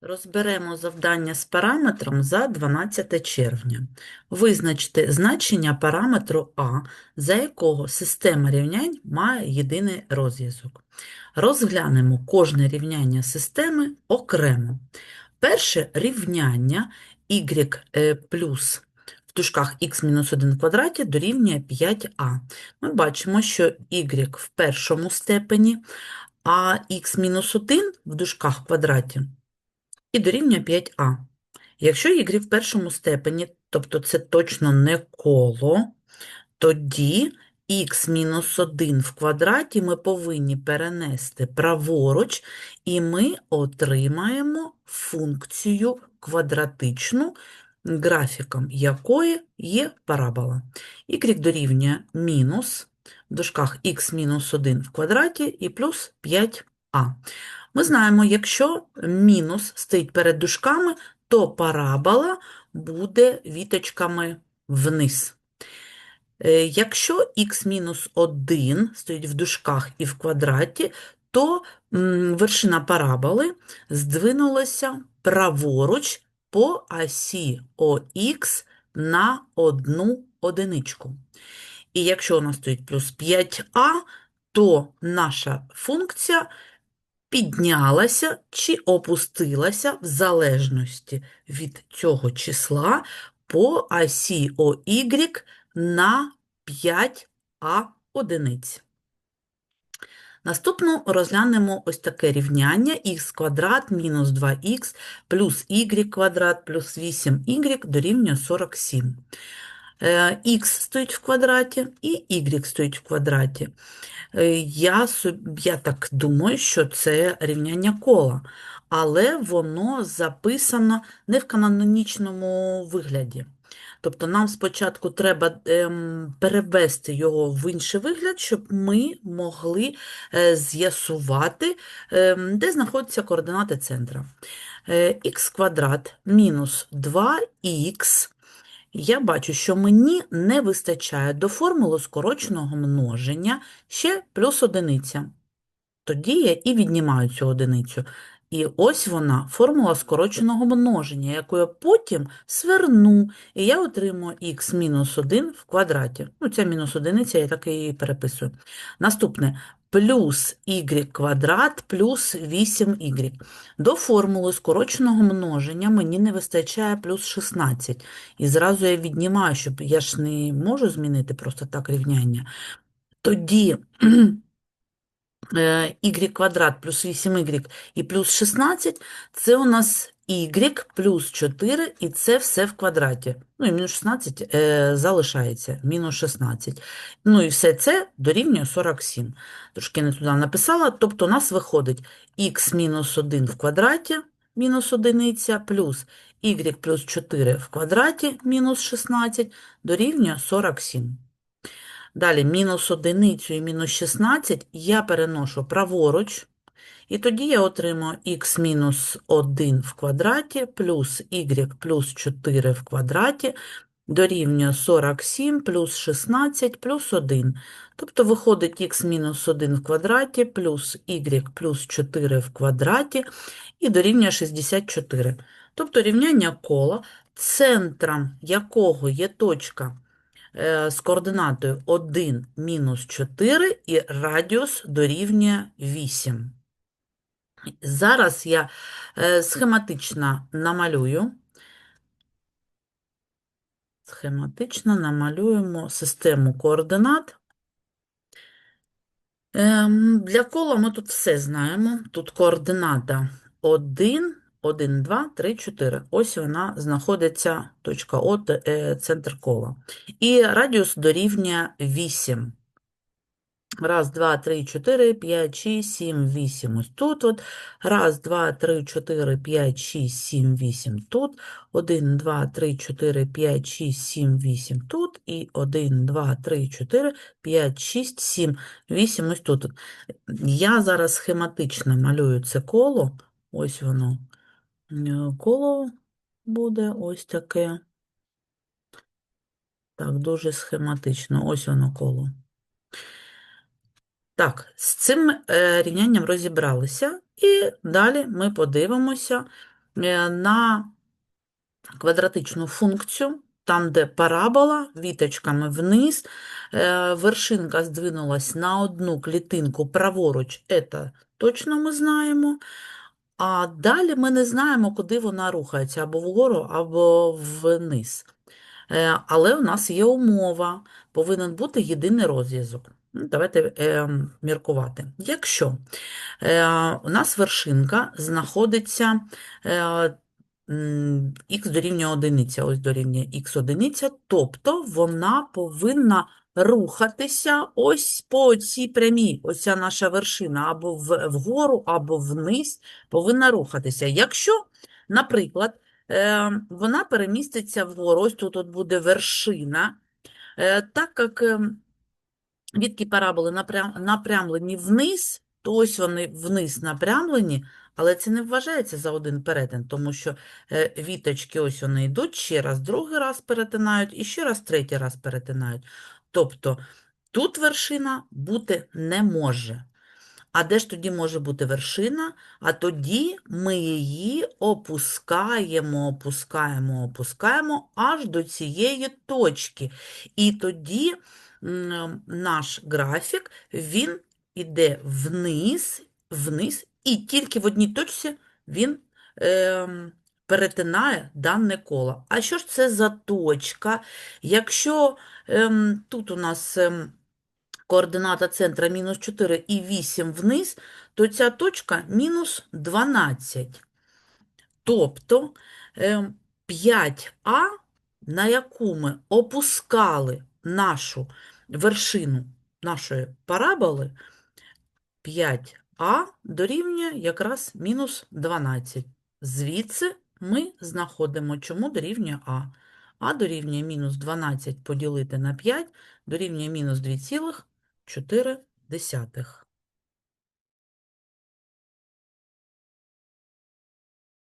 Розберемо завдання з параметром за 12 червня. Визначте значення параметру А, за якого система рівнянь має єдиний розв'язок. Розглянемо кожне рівняння системи окремо. Перше рівняння y е, плюс в дужках x-1 квадраті дорівнює 5а. Ми бачимо, що y в першому степені, а x-1 в дужках квадраті і дорівнює 5а. Якщо y в першому степені, тобто це точно не коло, тоді х-1 в квадраті ми повинні перенести праворуч, і ми отримаємо функцію квадратичну, графіком якої є парабола. y дорівнює мінус, в дужках х-1 в квадраті і плюс 5а. Ми знаємо, якщо мінус стоїть перед дужками, то парабола буде віточками вниз. Е, Якщо х-1 стоїть в дужках і в квадраті, то вершина параболи здвинулася праворуч по осі ОХ на одну одиничку. І якщо у нас стоїть плюс 5а, то наша функція піднялася чи опустилася в залежності від цього числа по осі ОY на 5а одиниць. Наступно розглянемо ось таке рівняння х квадрат мінус 2х плюс y квадрат плюс 8y дорівнює 47. Е, Х стоїть в квадраті і y стоїть в квадраті. Е, Я, я так думаю, що це рівняння кола, але воно записано не в канонічному вигляді. Тобто нам спочатку треба ем, перевести його в інший вигляд, щоб ми могли е, з'ясувати, ем, де знаходяться координати центра. Е, х квадрат мінус 2х. Я бачу, що мені не вистачає до формули скороченого множення ще плюс одиниця. Тоді я і віднімаю цю одиницю. І ось вона, формула скороченого множення, яку я потім сверну, і я отримую х мінус 1 в квадраті. Ну, ця мінус одиниця, я так і переписую. Наступне плюс y квадрат плюс 8y. До формули скороченого множення мені не вистачає плюс 16. І зразу я віднімаю, щоб я ж не можу змінити просто так рівняння. Тоді е, y квадрат плюс 8y і плюс 16 – це у нас y плюс 4, і це все в квадраті. Ну і мінус 16 е, залишається, мінус 16. Ну і все це дорівнює 47. Трошки не туди написала, тобто у нас виходить х мінус 1 в квадраті, мінус одиниця, плюс y плюс 4 в квадраті, мінус 16, дорівнює 47. Далі мінус одиницю і мінус 16 я переношу праворуч, і тоді я отримую х мінус 1 в квадраті плюс y плюс 4 в квадраті дорівнює 47 плюс 16 плюс 1. Тобто виходить х мінус 1 в квадраті плюс y плюс 4 в квадраті і дорівнює 64. Тобто рівняння кола, центром якого є точка е, з координатою 1 мінус 4 і радіус дорівнює 8. Зараз я е, схематично намалюю. Схематично намалюємо систему координат. Ем, Для кола ми тут все знаємо. Тут координата 1, 1, 2, 3, 4. Ось вона знаходиться, точка О, е, центр кола. І радіус дорівнює 8. Раз, два, три, чотири, п'ять, шість, сім, вісім. Ось тут от. Раз, два, три, чотири, п'ять, шість, сім, вісім тут. Один, два, три, чотири, п'ять, шість, сім, вісім тут. І один, два, три, чотири, п'ять, шість, сім, вісім. Ось тут. Я зараз схематично малюю це коло. Ось воно. Е, Коло буде ось таке. Так, дуже схематично. Ось воно коло. Так, з цим е, рівнянням розібралися, і далі ми подивимося, е, на квадратичну функцію, там, де парабола, віточками вниз, е, вершинка здвинулась на одну клітинку праворуч, це точно ми знаємо. А далі ми не знаємо, куди вона рухається, або вгору, або вниз. Але у нас є умова, повинен бути єдиний розв'язок. Давайте е, міркувати. Якщо е, у нас вершинка знаходиться е, х дорівнює одиниця, ось дорівнює х одиниця, тобто вона повинна рухатися ось по цій прямій, ось наша вершина, або вгору, або вниз повинна рухатися. Якщо, наприклад, е, вона переміститься вгору, ось тут от буде вершина, е, так як ем, Відки параболи напрямлені вниз, то ось вони вниз напрямлені, але це не вважається за один перетин, тому що е, віточки ось вони йдуть, ще раз, другий раз перетинають і ще раз, третій раз перетинають. Тобто тут вершина бути не може. А де ж тоді може бути вершина? А тоді ми її опускаємо, опускаємо, опускаємо аж до цієї точки. І тоді наш графік, він іде вниз, вниз, і тільки в одній точці він ем, перетинає дане коло. А що ж це за точка? Якщо ем, тут у нас ем, координата центра мінус 4 і 8 вниз, то ця точка мінус 12. Тобто ем, 5А, на яку ми опускали нашу вершину нашої параболи, 5А дорівнює якраз мінус 12. Звідси ми знаходимо, чому дорівнює А. А дорівнює мінус 12 поділити на 5 дорівнює мінус 2,4.